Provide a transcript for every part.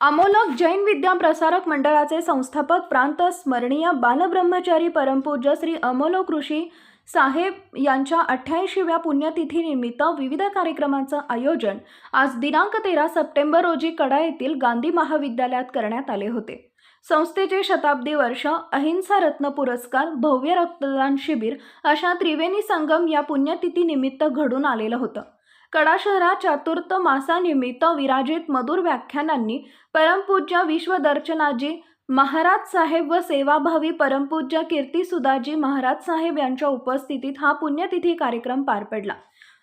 अमोलक जैन विद्या प्रसारक मंडळाचे संस्थापक प्रांत स्मरणीय बालब्रह्मचारी परमपूज्य श्री अमोलक ऋषी साहेब यांच्या अठ्ठ्याऐंशीव्या पुण्यतिथीनिमित्त विविध कार्यक्रमांचं आयोजन आज दिनांक तेरा सप्टेंबर रोजी कडा येथील गांधी महाविद्यालयात करण्यात आले होते. संस्थेचे शताब्दी वर्ष अहिंसा रत्न पुरस्कार भव्य रक्तदान शिबिर अशा त्रिवेणी संगम या पुण्यतिथीनिमित्त घडून आलेलं होतं. कडा शहरात चतुर्थ मासानिमित्त विराजित मधुर व्याख्यानांनी परमपूज्य विश्वदर्शनाजी महाराज साहेब व सेवाभावी परमपूज्य कीर्ती सुधाजी महाराज साहेब यांच्या उपस्थितीत हा पुण्यतिथी कार्यक्रम पार पडला.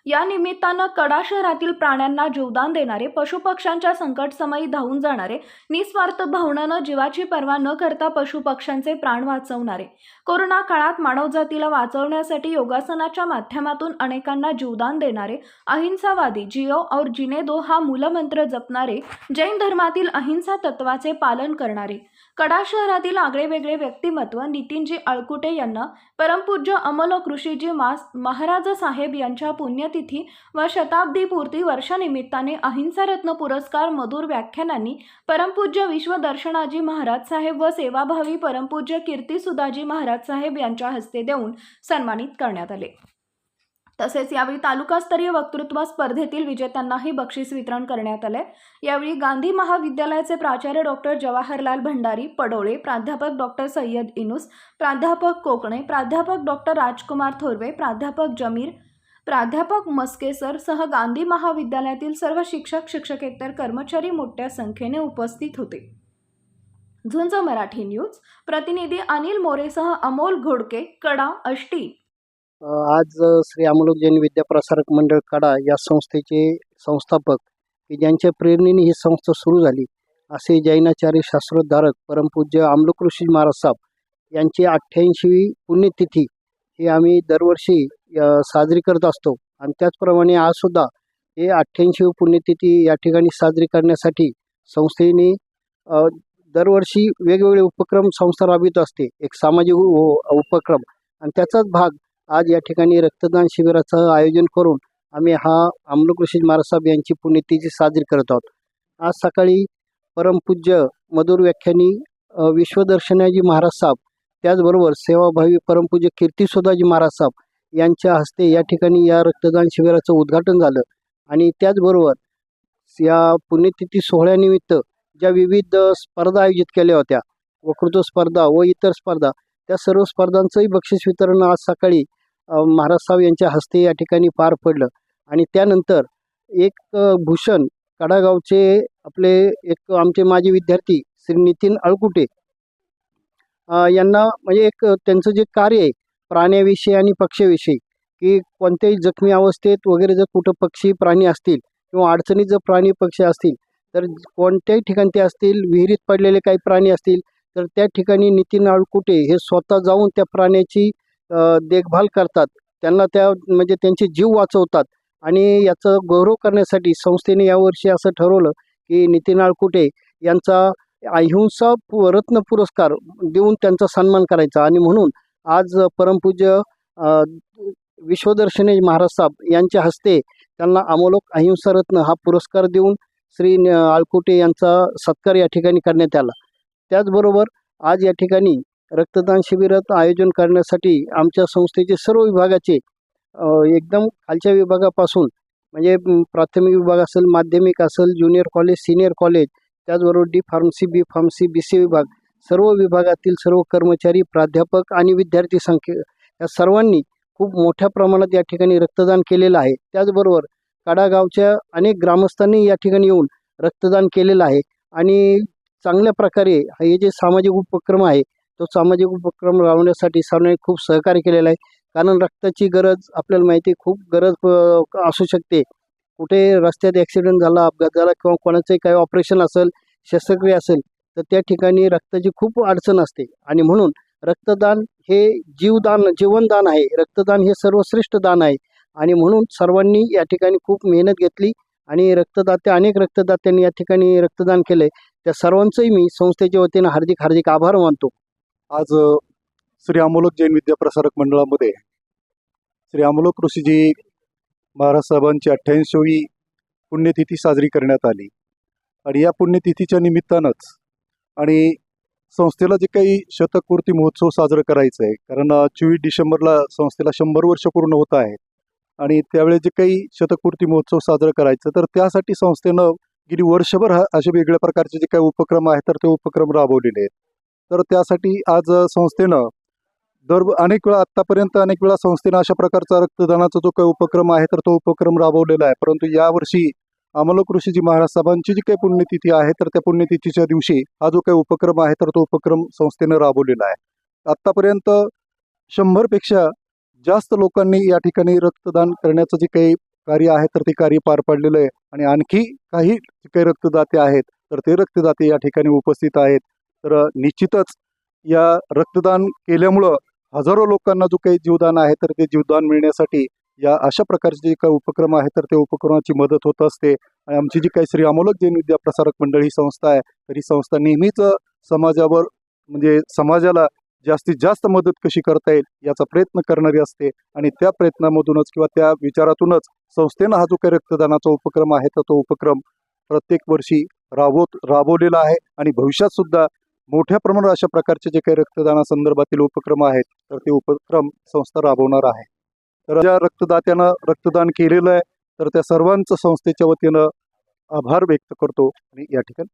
या निमित्तानं कडा शहरातील प्राण्यांना जीवदान देणारे पशुपक्ष्यांच्या संकटसमयी धावून जाणारे निस्वार्थ भावनानं जीवाची पर्वा न करता पशुपक्ष्यांचे प्राण वाचवणारे. कोरोना काळात मानवजातीला वाचवण्यासाठी योगासनाच्या माध्यमातून अनेकांना जीवदान देणारे अहिंसावादी जिओ और जिने दो हा मूलमंत्र जपणारे जैन धर्मातील अहिंसा तत्वाचे पालन करणारे. कडा शहरातील आगळेवेगळे व्यक्तिमत्व नितीनजी अळकुटे यांना परमपूज्य अमल कृषीजी मास महाराज साहेब यांच्या पुण्यतिथी पुण्यतिथी व शताब्दीपूर्ती वर्षानिमित्ताने अहिंसारत्न पुरस्कार मधुर व्याख्यानांनी परमपूज्य विश्वदर्शनाजी महाराज साहेब व सेवाभावी परमपूज्य कीर्ती सुधाजी महाराज साहेब यांच्या हस्ते देऊन सन्मानित करण्यात आले. तसेच यावेळी तालुकास्तरीय वक्तृत्व स्पर्धेतील विजेत्यांनाही बक्षीस वितरण करण्यात आले. यावेळी गांधी महाविद्यालयाचे प्राचार्य डॉक्टर जवाहरलाल भंडारी पडोळे प्राध्यापक डॉक्टर सय्यद इनुस प्राध्यापक कोकणे प्राध्यापक डॉक्टर राजकुमार थोरवे प्राध्यापक जमीर प्राध्यापक मस्केसर सह गांधी महाविद्यालयातील सर्व शिक्षक शिक्षकेतर कर्मचारी मोठ्या संख्येने उपस्थित होते. झुंज मराठी न्यूज प्रतिनिधी अनिल मोरेसह अमोल घोडके कडा अष्टी. आज श्री अमोलक जैन विद्या प्रसारक मंडळ कडा या संस्थेचे संस्थापक की ज्यांच्या प्रेरणेने ही संस्था सुरू झाली असे जैनाचार्य शास्त्रोद्धारक परमपूज्य अमलकृषी महाराज साहेब यांची अठ्ठ्याऐंशी पुण्यतिथी ही आम्ही दरवर्षी साजरी करत असतो. आणि त्याचप्रमाणे आजसुद्धा हे अठ्ठ्याऐंशी पुण्यतिथी या ठिकाणी साजरी करण्यासाठी संस्थेने दरवर्षी वेगवेगळे उपक्रम संस्था राबवित असते. एक सामाजिक उ- उपक्रम. आणि त्याचाच भाग आज या ठिकाणी रक्तदान शिबिराचं आयोजन करून आम्ही हा अमलकृषी महाराज साहेब यांची पुण्यतिथी साजरी करत आहोत. आज सकाळी परमपूज्य मधुर व्याख्यानी विश्वदर्शनाजी महाराज साहेब त्याचबरोबर सेवाभावी परमपूज्य कीर्तीसुधाजी महाराज साहेब यांच्या हस्ते या ठिकाणी या रक्तदान शिबिराचं उद्घाटन झालं. आणि त्याचबरोबर या पुण्यतिथी सोहळ्यानिमित्त ज्या विविध स्पर्धा आयोजित केल्या होत्या वक्तृत्व स्पर्धा व इतर स्पर्धा त्या सर्व स्पर्धांचंही बक्षीस वितरण आज सकाळी महाराज साहेब यांच्या हस्ते या ठिकाणी पार पडलं. आणि त्यानंतर एक भूषण कडागावचे आपले एक आमचे माजी विद्यार्थी श्री नितीन अळकुटे यांना म्हणजे एक त्यांचं जे कार्य आहे प्राण्याविषयी आणि पक्ष्याविषयी की कोणत्याही जखमी अवस्थेत वगैरे जर कुठं पक्षी प्राणी असतील किंवा अडचणीत जर प्राणी पक्षी असतील तर कोणत्याही ठिकाणी ते असतील विहिरीत पडलेले काही प्राणी असतील तर त्या ठिकाणी नितीन आळकुटे हे स्वतः जाऊन त्या प्राण्याची देखभाल करतात. त्यांना त्या म्हणजे त्यांचे जीव वाचवतात. आणि याचं गौरव करण्यासाठी संस्थेने यावर्षी असं ठरवलं की नितीन आळकुटे यांचा अहिंसा रत्न पुरस्कार देऊन त्यांचा सन्मान करायचा. आणि म्हणून आज परमपूज्य विश्वदर्शने महाराज साहेब यांच्या हस्ते त्यांना अमोलक अहिंसारत्न हा पुरस्कार देऊन श्री न- यांचा सत्कार या ठिकाणी करण्यात आला. त्याचबरोबर आज या ठिकाणी रक्तदान शिबिरात आयोजन करण्यासाठी आमच्या संस्थेचे सर्व विभागाचे एकदम खालच्या विभागापासून म्हणजे प्राथमिक विभाग असेल माध्यमिक असेल ज्युनियर कॉलेज सिनियर कॉलेज त्याचबरोबर D pharmacy B pharmacy B C विभाग सर्व विभागातील सर्व कर्मचारी प्राध्यापक आणि विद्यार्थी संख्ये या सर्वांनी खूप मोठ्या प्रमाणात या ठिकाणी रक्तदान केलेलं आहे. त्याचबरोबर काडागावच्या अनेक ग्रामस्थांनी या ठिकाणी येऊन रक्तदान केलेलं आहे आणि चांगल्या प्रकारे हे जे सामाजिक उपक्रम आहे तो सामाजिक उपक्रम राबवण्यासाठी सर्वांनी खूप सहकार्य केलेलं आहे. कारण रक्ताची गरज आपल्याला माहिती खूप गरज असू शकते. कुठे रस्त्यात ॲक्सिडेंट झाला अपघात झाला किंवा कोणाचंही काही ऑपरेशन असेल शस्त्रक्रिया असेल तर त्या ठिकाणी रक्ताची खूप अडचण असते. आणि म्हणून रक्तदान हे जीवदान जीवनदान आहे. रक्तदान हे सर्वश्रेष्ठ दान आहे. आणि म्हणून सर्वांनी या ठिकाणी खूप मेहनत घेतली आणि रक्तदाते अनेक रक्तदात्यांनी या ठिकाणी रक्तदान केले त्या सर्वांचंही मी संस्थेच्या वतीनं हार्दिक हार्दिक आभार मानतो. आज श्री अमोलक जैन विद्या प्रसारक मंडळामध्ये श्री अमोलक ऋषीजी महाराज साहेबांची अठ्ठ्याऐंशीवी पुण्यतिथी साजरी करण्यात आली. आणि या पुण्यतिथीच्या निमित्तानंच आणि संस्थेला जे काही शतकपूर्ती महोत्सव साजरा करायचा आहे कारण चोवीस डिसेंबरला संस्थेला शंभर वर्ष पूर्ण होत आहे आणि त्यावेळेस जे काही शतकपूर्ती महोत्सव साजरा करायचं तर त्यासाठी संस्थेनं गेली वर्षभर हा असे वेगळ्या प्रकारचे जे काही उपक्रम आहेत तर ते उपक्रम राबवलेले आहेत. तर त्यासाठी आज संस्थेनं दर अनेक वेळा आत्तापर्यंत अनेक वेळा संस्थेनं अशा प्रकारचा रक्तदानाचा जो काही उपक्रम आहे तर तो उपक्रम राबवलेला आहे. परंतु यावर्षी अमलोक ऋषीजी महाराज साहेबांची जी काही पुण्यतिथी आहे तर त्या पुण्यतिथीच्या दिवशी हा जो काही उपक्रम आहे तर तो उपक्रम संस्थेनं राबवलेला आहे. आत्तापर्यंत शंभरपेक्षा जास्त लोकांनी या ठिकाणी रक्तदान करण्याचं जे काही कार्य आहे तर ते कार्य पार पाडलेलं आहे. आणि आणखी काही जे काही रक्तदाते आहेत तर ते रक्तदाते या ठिकाणी उपस्थित आहेत. तर निश्चितच या रक्तदान केल्यामुळं हजारो लोकांना जो काही जीवदान आहे तर ते जीवदान मिळण्यासाठी या अशा प्रकारचे जे काही उपक्रम आहेत तर त्या उपक्रमाची मदत होत असते. आणि आमची जी काही श्री अमोलक जैन विद्या प्रसारक मंडळ ही संस्था आहे तर ही संस्था नेहमीच समाजावर म्हणजे समाजाला जास्तीत जास्त मदत कशी करता येईल याचा प्रयत्न करणारी असते. आणि त्या प्रयत्नामधूनच किंवा त्या विचारातूनच संस्थेनं हा जो काही रक्तदानाचा उपक्रम आहे तर तो उपक्रम प्रत्येक वर्षी राबवत राबवलेला आहे. आणि भविष्यात सुद्धा मोठ्या प्रमाणात अशा प्रकारचे जे काही रक्तदानासंदर्भातील उपक्रम आहेत तर ते उपक्रम संस्था राबवणार आहे. तर ज्या रक्तदात्यानं रक्तदान केलेलं आहे. तर त्या सर्वांचं संस्थेच्या वतीनं आभार व्यक्त करतो. आणि या ठिकाणी